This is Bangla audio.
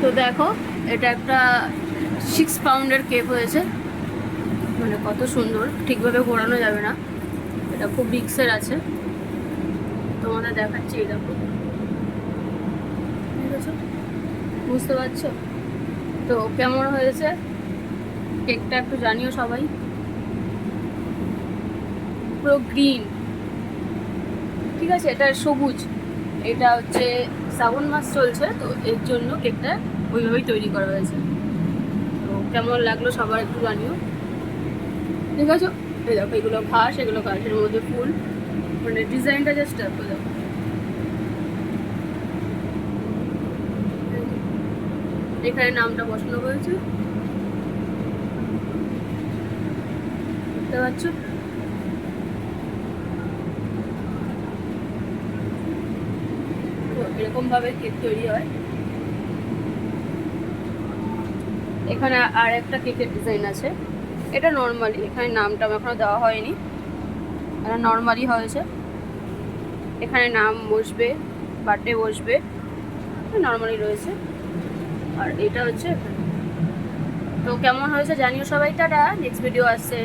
তো দেখো, এটা একটা সিক্স পাউন্ডের কেক হয়েছে। মানে কত সুন্দর, ঠিকভাবে ঘোরানো যাবে না। এটা খুব রিক্সের আছে। তোমাদের দেখাচ্ছি এই দেখো। বুঝতে পারছ? তো কেমন হয়েছে? কেকটা একটু জানিও সবাই। পুরো গ্রিন ঠিক আছে? এটা সবুজ। এটা হচ্ছে শ্রাবণ মাস চলছে, তো এর জন্য কেকটা ওইভাবেই তৈরি করা হয়েছে। তো কেমন লাগল সবার একটু জানিও। ঠিক আছে? এই দেখো, এগুলো ঘাস, এগুলো ঘাসের মধ্যে ফুল। মানে ডিজাইনটা জাস্ট দেখো। এখানে নামটা বসানো হয়েছে। দেখতে পাচ্ছ? তো এরকম ভাবে কেক তৈরি হয়। এখানে আর একটা কেকের ডিজাইন আছে। এটা নর্মালি, এখানে নামটা এখনও দেওয়া হয়নি। এটা নর্মালি হয়েছে। এখানে নাম বসবে, বার্থডে বসবে নর্মালি রয়েছে। আর এটা হচ্ছে, তো কেমন হয়েছে জানিও সবাই, টাটা নেক্সট ভিডিও আসছে।